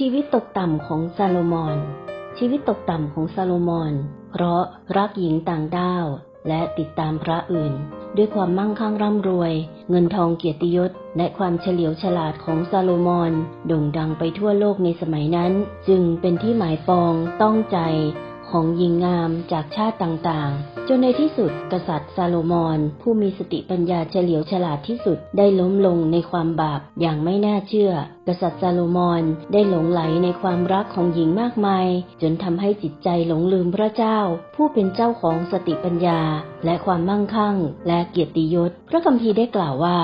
ชีวิตตกต่ำของซาโลมอน ชีวิตตกต่ำของซาโลมอน เพราะรักหญิงต่างด้าว และติดตามพระอื่น ด้วยความมั่งคั่งร่ำรวย เงินทองเกียรติยศ และความเฉลียวฉลาดของซาโลมอน โด่งดังไปทั่วโลกในสมัยนั้น จึงเป็นที่หมายปองต้องใจ ของหญิงงามจากชาติต่างๆ จนในที่สุดกษัตริย์ซาโลมอน ผู้มีสติปัญญาเฉลียวฉลาดที่สุดได้ล้มลงในความบาปอย่างไม่น่าเชื่อ กษัตริย์ซาโลมอนได้หลงไหลในความรักของหญิงมากมาย จนทำให้จิตใจหลงลืมพระเจ้า ผู้เป็นเจ้าของสติปัญญา และความมั่งคั่ง และเกียรติยศ พระคัมภีร์ได้กล่าวว่า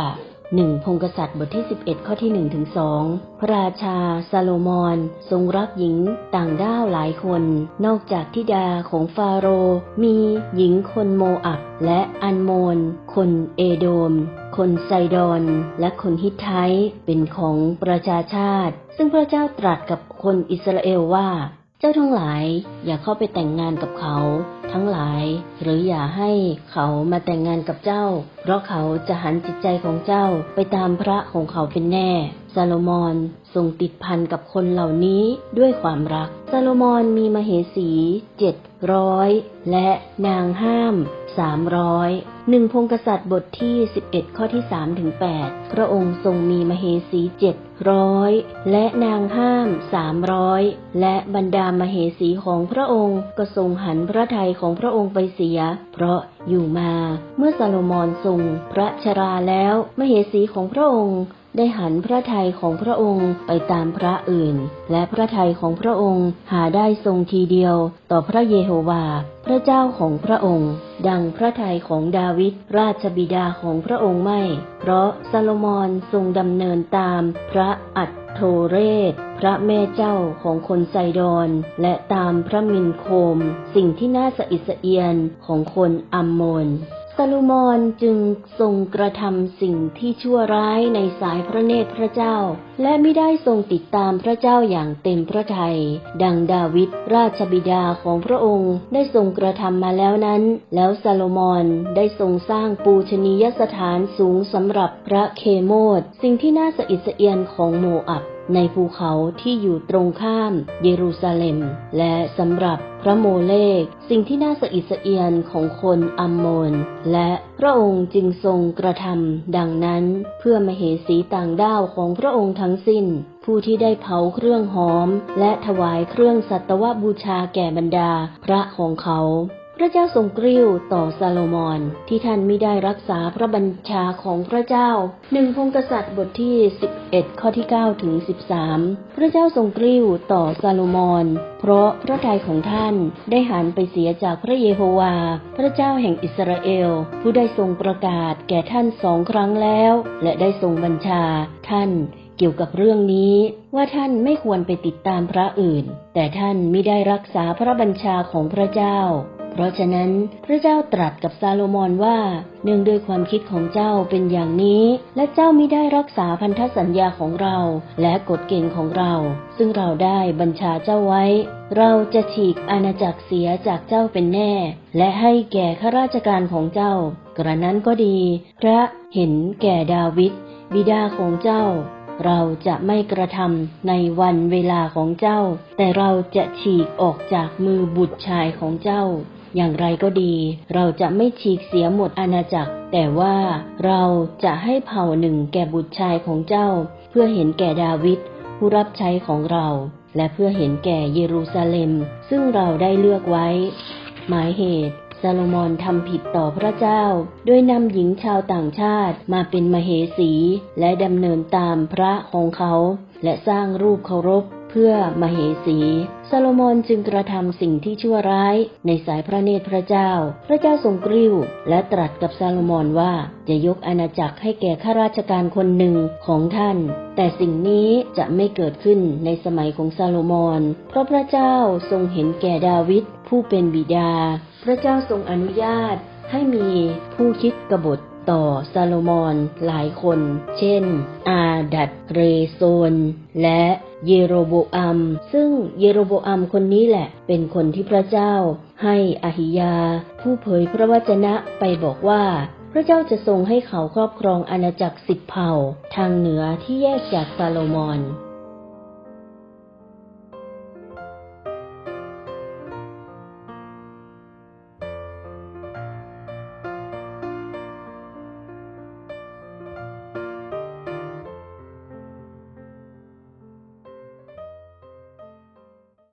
หนึ่งพงกษัตริย์บทที่ 11 ข้อที่1ถึง2พระราชาซาโลมอน ทรงรักหญิงต่างด้าวหลายคน นอกจากทิดาของฟาโร มีหญิงคนโมอับและอันโมน คนเอโดม คนไซดอนและคนฮิตไทเป็นของประชาชาติ ซึ่งพระเจ้าตรัสกับคนอิสราเอลว่า เจ้าทั้งหลายอย่าเข้าไปแต่งงานกับเขา ทั้งหลาย หรืออย่าให้เขามาแต่งงานกับเจ้า เพราะเขาจะหันจิตใจของเจ้าไปตามพระของเขาเป็นแน่ซาโลมอนทรงติดพันกับคนเหล่านี้ด้วยความรักซาโลมอนมีมเหสีเจ็ดร้อยและนางห้าม สามร้อยหนึ่งพงกษัตริย์บทที่11ข้อที่3ถึง8พระองค์ทรงมีมเหสีเจ็ดร้อยและนางห้ามสามร้อยและบรรดามเหสีของพระองค์ก็ทรงหันพระทัยของพระองค์ไปเสีย เพราะอยู่มา เมื่อซาโลมอนทรงพระชราแล้ว มเหสีของพระองค์ ได้หันพระทัยของพระองค์ไปตามพระอื่น และพระทัยของพระองค์หาได้ทรงทีเดียว ต่อพระเยโฮวา พระเจ้าของพระองค์ ดังพระทัยของดาวิดราชบิดาของพระองค์ไม่ เพราะซาโลมอนทรงดำเนินตามพระอัตโทเรศ พระแม่เจ้าของคนไซดอน และตามพระมินโคม สิ่งที่น่าสะอิดสะเอียนของคนอัมโมน ซาลูมอนจึงทรงกระทำสิ่งที่ชั่วร้ายในสายพระเนตรพระเจ้า และไม่ได้ทรงติดตามพระเจ้าอย่างเต็มพระทยัยดังดาวิดราชบิดาของพระองค์ได้ทรงกระทำมาแล้วนั้น แล้วซาโลมอนได้ทรงสร้างปูชนียสถานสูงสำหรับพระเคโมดสิ่งที่น่าสะอิดสะเอียนของโมอับในภูเขาที่อยู่ตรงข้ามเยรูซาเล็ม และสำหรับ พระโมเลก สิ่งที่น่าสะอิดสะเอียนของคนอัมโมนและพระองค์จึงทรงกระทำดังนั้น เพื่อมเหสีต่างด้าวของพระองค์ทั้งสิ้น ผู้ที่ได้เผาเครื่องหอม และถวายเครื่องสัตวบูชาแก่บรรดาพระของเขา ระเจ้าทรงกริ้วต่อซาโลมอนที่ท่านไม่ได้รักษาพระบัญชาของพระเจ้าหนึ่งพงกษัตริย์บทที่ 11 ข้อที่ 9 ถึง 13 พระเจ้าทรงกริ้วต่อซาโลมอน เพราะพระทัยของท่านได้หันไปเสียจากพระเยโฮวา พระเจ้าแห่งอิสราเอล ผู้ได้ทรงประกาศแก่ท่านสองครั้งแล้ว และได้ทรงบัญชาท่านเกี่ยวกับเรื่องนี้ว่าท่านไม่ควรไปติดตามพระอื่น แต่ท่านไม่ได้รักษาพระบัญชาของพระเจ้า เพราะฉะนั้นพระเจ้าตรัสกับซาโลมอนว่า เนื่องด้วยความคิดของเจ้าเป็นอย่างนี้ และเจ้าไม่ได้รักษาพันธสัญญาของเรา และกฎเกณฑ์ของเรา ซึ่งเราได้บัญชาเจ้าไว้ เราจะฉีกอาณาจักรเสียจากเจ้าเป็นแน่ และให้แก่ข้าราชการของเจ้า กระนั้นก็ดี พระเห็นแก่ดาวิดบิดาของเจ้าเราจะไม่กระทำในวันเวลาของเจ้า แต่เราจะฉีกออกจากมือบุตรชายของเจ้า อย่างไรก็ดี เราจะไม่ฉีกเสียหมดอาณาจักร แต่ว่าเราจะให้เผ่าหนึ่งแก่บุตรชายของเจ้า เพื่อเห็นแก่ดาวิดผู้รับใช้ของเรา และเพื่อเห็นแก่เยรูซาเล็ม ซึ่งเราได้เลือกไว้ หมายเหตุซาโลมอนทำผิดต่อพระเจ้าโดยนำหญิงชาวต่างชาติมาเป็นมเหสี และดำเนินตามพระของเขา และสร้างรูปเคารพ เพื่อมเหสีซาโลมอนจึงกระทำสิ่งที่ชั่วร้ายในสายพระเนตรพระเจ้า พระเจ้าทรงกริ้ว และตรัสกับซาโลมอนว่าจะยกอาณาจักรให้แก่ข้าราชการคนหนึ่งของท่าน แต่สิ่งนี้จะไม่เกิดขึ้นในสมัยของซาโลมอน เพราะพระเจ้าทรงเห็นแก่ดาวิดผู้เป็นบิดา พระเจ้าทรงอนุญาตให้มีผู้คิดกบฏต่อซาโลมอนหลายคน เช่น อาดัดเรโซน และ เยโรโบอัม ซึ่งเยโรโบอัมคนนี้แหละ เป็นคนที่พระเจ้า ให้อหิยา ผู้เผยพระวจนะไปบอกว่า พระเจ้าจะทรงให้เขาครอบครองอาณาจักรสิบเผ่า ทางเหนือที่แยกจากซาโลมอน